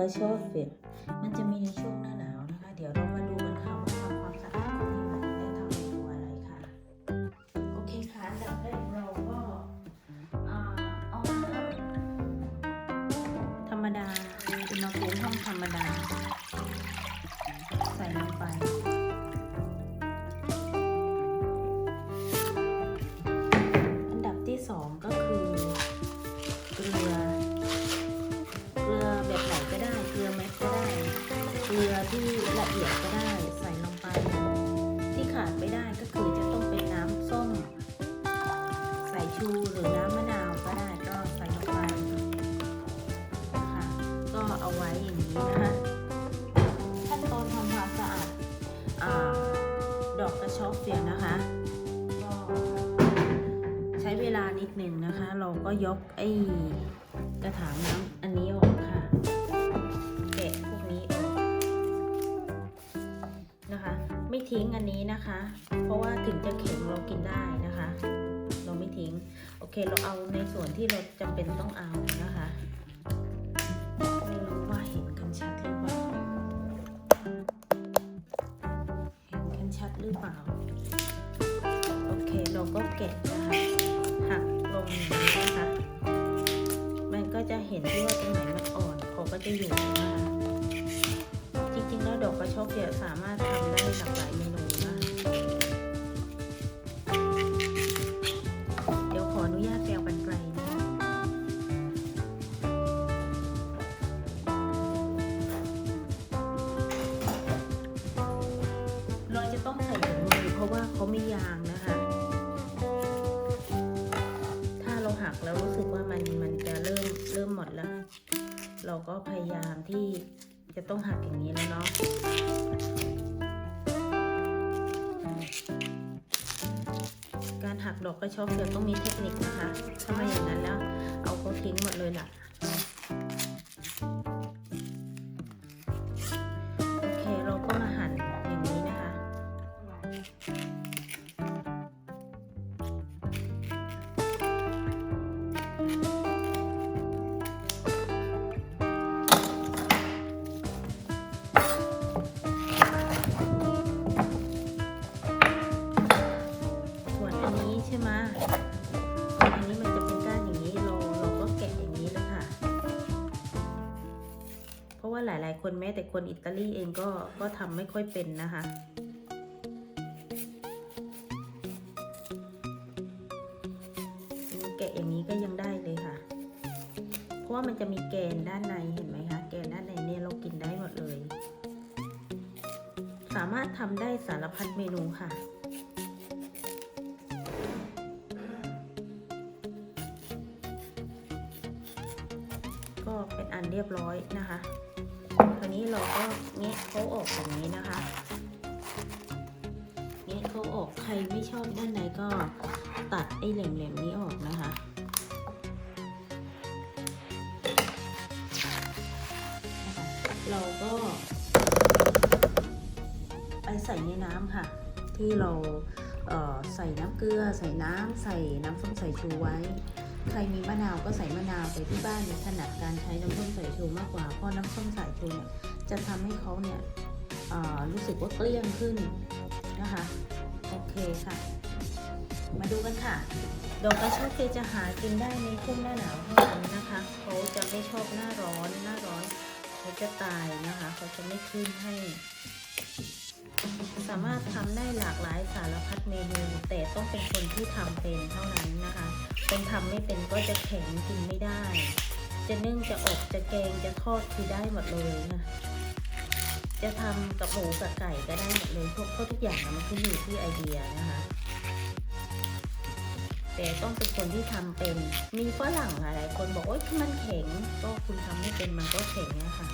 กระชอบเฟดมันจะมีในช่วงหน้าหนาวนะคะ เดี๋ยวเรามาดูกันค่ะว่าทำความสะอาดที่มันได้ทำเมนูอะไรค่ะ โอเคค่ะอันดับแรกเราก็อ่าเอาน้ำธรรมดาอุณหภูมิห้องธรรมดา ใส่ลงไปอันดับที่สองก็ หนึ่งนะคะ เราก็ยกไอ้กระถางน้ำอันนี้ออกค่ะแกะพวกนี้ออกนะคะ ไม่ทิ้งอันนี้นะคะ เพราะว่าถึงจะแข็งเรากินได้นะคะ เราไม่ทิ้ง โอเค เราเอาในส่วนที่เราจำเป็นต้องเอานะคะ เห็นที่ว่าตรงไหนมันอ่อนเขาก็จะอยู่ หมดแล้ว เราก็พยายามที่จะต้องหักอย่างนี้แล้วเนาะการหักดอกกระชอกเกือต้องมีเทคนิคนะคะถ้าไม่อย่างนั้นแล้ว เอาเขาทิ้งหมดเลยล่ะ คนอิตาลีเองก็ก็ทำไม่ค่อยเป็นนะคะแกะอย่างนี้ก็ยังได้เลยค่ะ เพราะว่ามันจะมีแกนด้านในเห็นไหมคะ แกนด้านในเนี่ยเรากินได้หมดเลย สามารถทำได้สารพัดเมนูค่ะก็เป็นอันเรียบร้อยนะคะ เราก็เงี้ยเขาออกแบบนี้นะคะเงี้ยเขาออกใครไม่ชอบด้านในก็ตัดไอ้แหลมๆนี้ออกนะคะเราก็ไปใส่ในน้ำค่ะ ที่เราเใส่น้ำเกลือ ใส่น้ำใส่น้ำส้มสายชูไว้ ใครมีมะนาวก็ใส่มะนาวแต่ที่บ้านเนี่ยถนัดการใช้น้ำส้มสายชูมากกว่าเพราะน้ำส้มสายชูเนี่ย จะทำให้เขาเนี่ยรู้สึกว่าเกลี้ยงขึ้นนะคะโอเคค่ะ มาดูกันค่ะ ดอกกระชอกเทจะหากินได้ในช่วงหน้าหนาวเท่านั้นนะคะเขาจะไม่ชอบหน้าร้อนหน้าร้อนเขาจะตายนะคะเขาจะไม่ขึ้นให้ สามารถทำได้หลากหลายสารพัดเมนู แต่ต้องเป็นคนที่ทำเป็นเท่านั้นนะคะเป็นทำไม่เป็นก็จะแข็งกินไม่ได้ จะนึ่งจะอบจะแกงจะทอดคือได้หมดเลยนะ จะทำกับหมูกับไก่ก็ได้หมดเลยพวกทุกอย่างนะมันขึ้นอยู่ที่ไอเดียนะคะ แต่ต้องเป็นคนที่ทำเป็นมีฝรั่งหลายๆคนบอกว่ามันแข็งก็คุณทำไม่เป็นมันก็แข็งนะคะ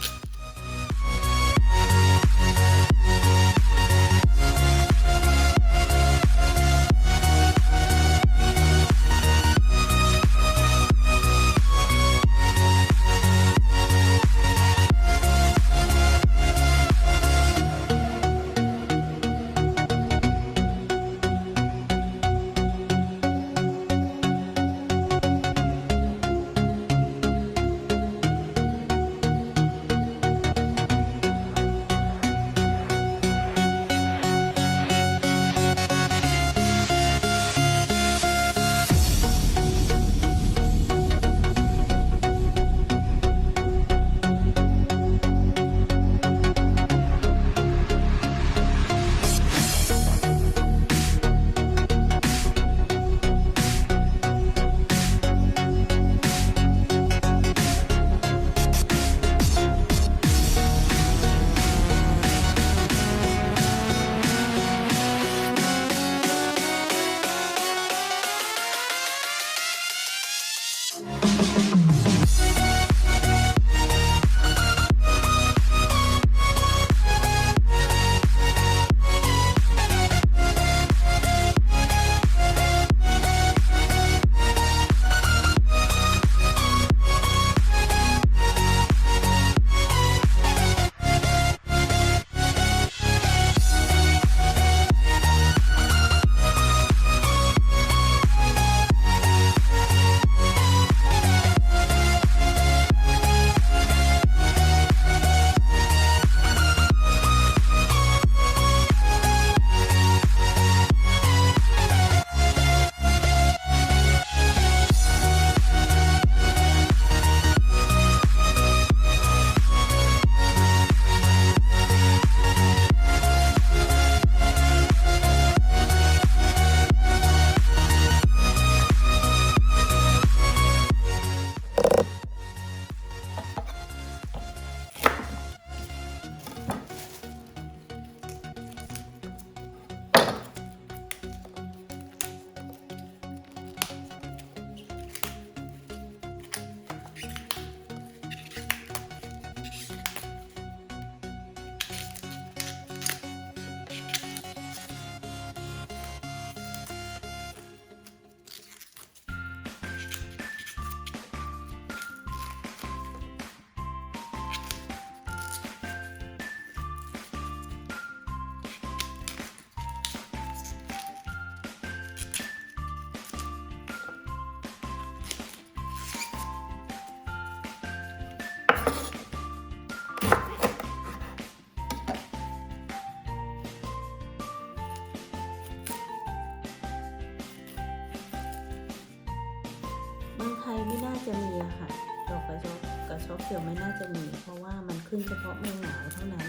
กกระชอกเขียวไม่น่าจะมี เพราะว่ามันขึ้นเฉพาะเมืองหนาวเท่านั้น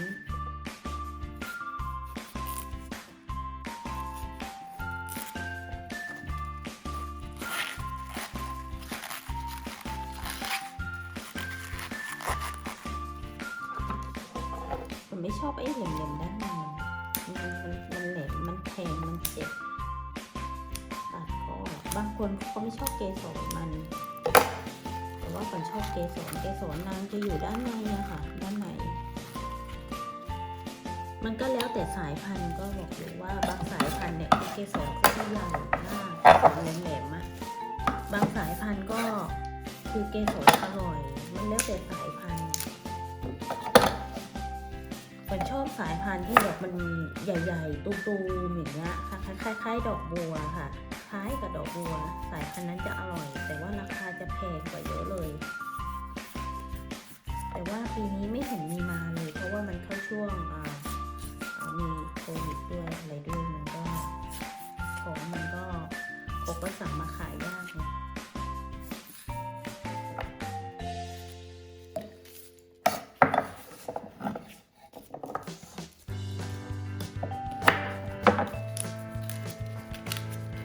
จะอยู่ด้านในอะค่ะ ด้านใน มันก็แล้วแต่สายพันธุ์ก็บอกอยู่ว่าบางสายพันธุ์เนี่ยเกสรเขาจะใหญ่มากแหลมๆอะบางสายพันธุ์ก็คือเกสรอร่อย มันแล้วแต่สายพันธุ์ฉันชอบสายพันธุ์ที่แบบมันใหญ่ๆ ตูมๆอย่างเงี้ยคล้ายๆคล้ายๆดอกบัวค่ะ คล้ายกับดอกบัว สายพันธุ์นั้นจะอร่อย แต่ว่าราคาจะแพงกว่าเยอะเลย แต่ว่าปีนี้ไม่เห็นมีมาเลย เพราะว่ามันเข้าช่วงมีโควิดด้วยอะไรด้วยมันก็ของมันก็เขาก็สั่งมาขายยากไง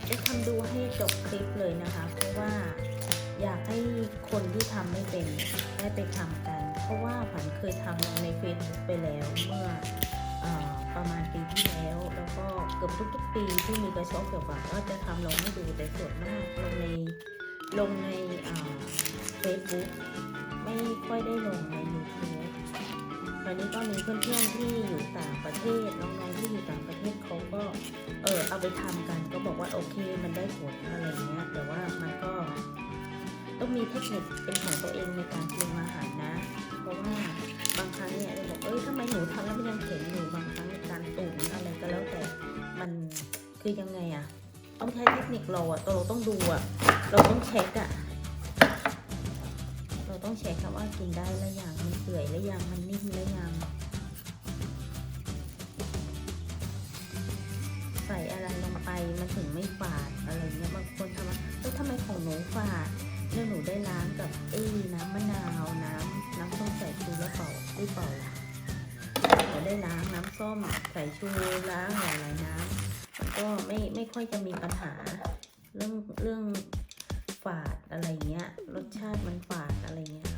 จะทำดูให้จบคลิปเลยนะคะ เพราะว่าอยากให้คนที่ทำไม่เป็นได้ไปทำกัน เคยทำลงในเฟซบุ๊กไปแล้วเมื่ออประมาณปีที่แล้ว แล้วก็เกือบทุกๆปีที่มีกระช้าเกี่ยวกับก็จะทำลงให้ดูแต่ส่วนมากลงในลงในเฟซบุ๊กไม่ค่อยได้ลงใน YouTube ตอนนี้ก็มีเพื่อนๆที่อยู่ต่างประเทศน้องๆที่อยู่ต่างประเทศเขาก็เออเอาไปทำกันก็บอกว่าโอเคมันได้ผลอะไรเงี้ยแต่ว่ามันก็ต้องมีเทคนิคเป็นของตัวเองในการปรุงอาหารนะ เพราะว่า บางครั้งเนี่ยเราบอกเอ้ยทำไมหนูทำแล้วมันยังเข็มอยู่บางครั้งในการตุ๋นอะไรก็แล้วแต่มันคือยังไงอะต้องใช้เทคนิคเราอะเราต้องดูอะเราต้องเช็คอะเราต้องเช็คครับว่ากินได้แล้วยังมันเปื่อยแล้วยังมันนิ่มแล้วยังใส่อะไรลงไปมันถึงไม่ฝาดอะไรเงี้ยบางคนทำว่าเอ้ยทำไมของหนูฝาดแล้วหนูได้ล้างกับเอ้น้ำมะนาวน้ำ น้ำส้มสายชูแล้วเป่าได้เป่าล่ะได้ล้างน้ำส้มสายชูล้างหลายๆน้ำมันก็ไม่ไม่ค่อยจะมีปัญหา เรื่องเรื่องฝาดอะไรเงี้ย รสชาติมันฝาดอะไรเงี้ย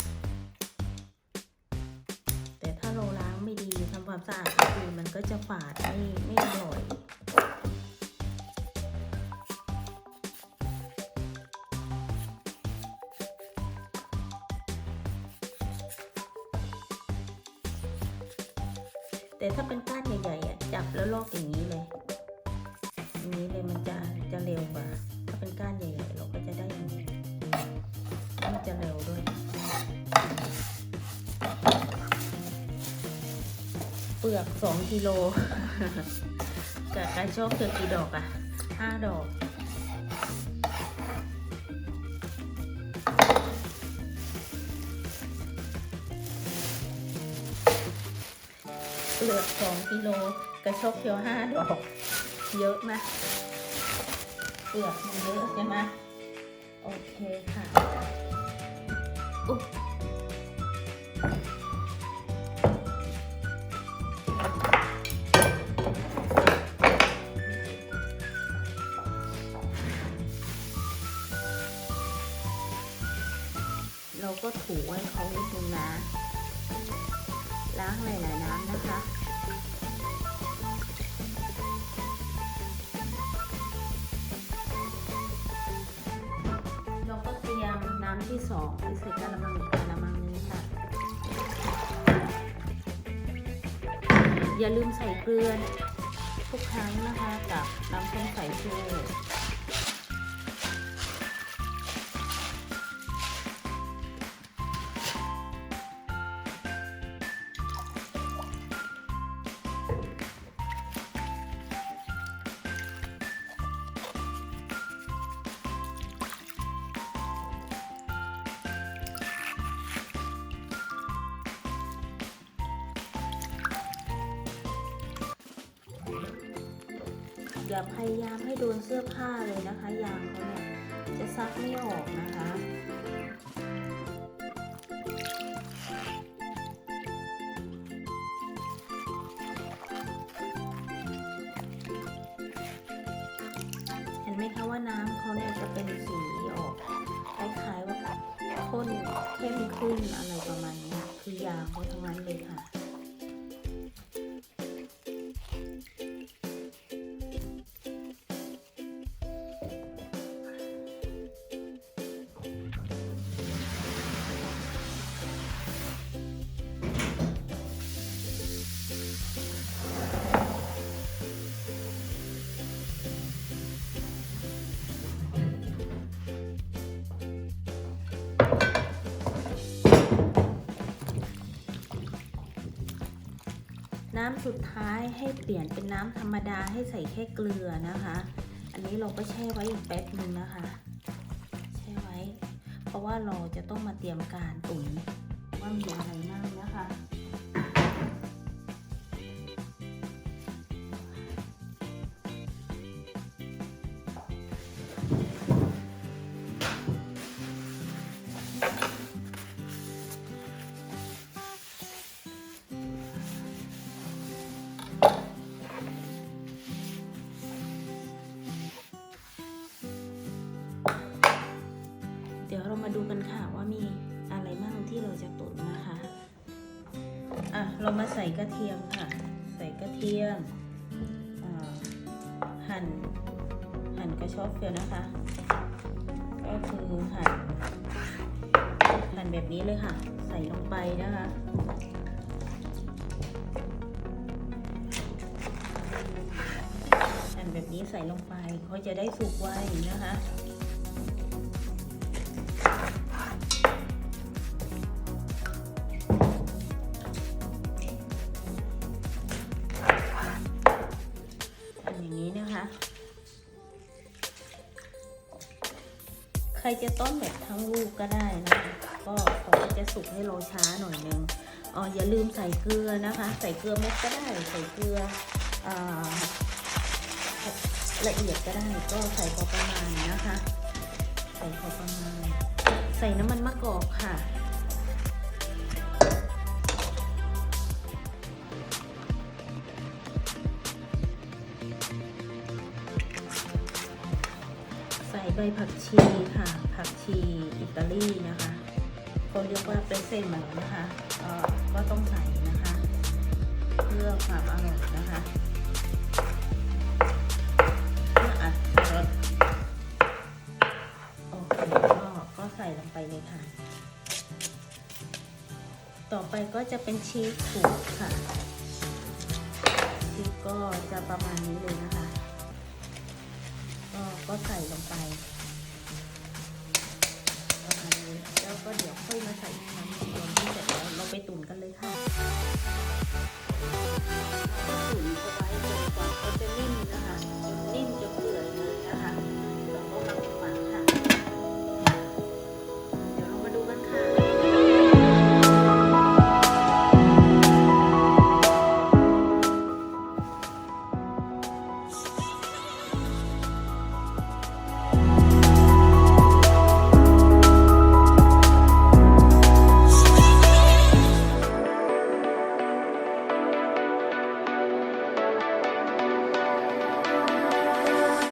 แต่ถ้าเราล้างไม่ดีทำความสะอาดไม่ดีมันก็จะฝาดไม่ไม่อร่อย เป็นก้านใหญ่ๆอะจับแล้วลอกอย่างนี้เลยอย่างนี้เลยมันจะจะเร็วกว่า ถ้าเป็นก้านใหญ่ๆเราก็จะได้อย่างนี้มันจะเร็วด้วย เปลือกสองกิโลกับการชอบเกือกกี่ดอกอะห้าดอก เปลือกสองกิโลกระชอกเขียวห้าดอก เยอะนะเปลือกมันเยอะใช่ไหมโอเคค่ะอุ๊ยเราก็ถูไว้เขานิดนึงนะ ล้างหลายๆน้ำนะคะ สองที่ใส่กะละมังอีกกะละมังนึงค่ะ อย่าลืมใส่เกลือทุกครั้งนะคะกับน้ำส้มสายชู อย่าพยายามให้โดนเสื้อผ้าเลยนะคะยางเขาเนี่ยจะซักไม่ออกนะคะเห็นไหมคะว่าน้ำเขาเนี่ยจะเป็นสีออกคล้ายๆว่าข้นเข้มขึ้นอะไรประมาณนี้คือยางเขาทั้งนั้นเลยค่ะ น้ำสุดท้ายให้เปลี่ยนเป็นน้ำธรรมดาให้ใส่แค่เกลือนะคะ อันนี้เราก็แช่ไว้อีกแป๊บนึงนะคะ แช่ไว้ เพราะว่าเราจะต้องมาเตรียมการตุ๋นว่ามีอะไรบ้าง ส่กระเทียมค่ะ ใส่กระเทียมหั่นหั่นกระชอบเฟียวนะคะ ก็คือหั่นหั่นแบบนี้เลยค่ะ ใส่ลงไปนะคะหั่นแบบนี้ใส่ลงไปเขาจะได้สุกไวนะคะ ใส่เกลือนะคะ ใส่เกลือเม็ดก็ได้ ใส่เกลืออละเอียดก็ได้ ก็ใส่พอประมาณนะคะ ใส่พอประมาณ ใส่น้ำมันมะกอกค่ะ ใส่ใบผักชีค่ะ ผักชีอิตาลีนะคะเขาเรียกว่าเป็นเซนมาแล้วนะคะ ก็ต้องใส่นะคะ เพื่อความอร่อยนะคะเพื่ออัดรสโอเคก็ก็ใส่ลงไปเลยค่ะ ต่อไปก็จะเป็นชีสถูกค่ะชีสก็จะประมาณนี้เลยนะคะ ก็ก็ใส่ลงไป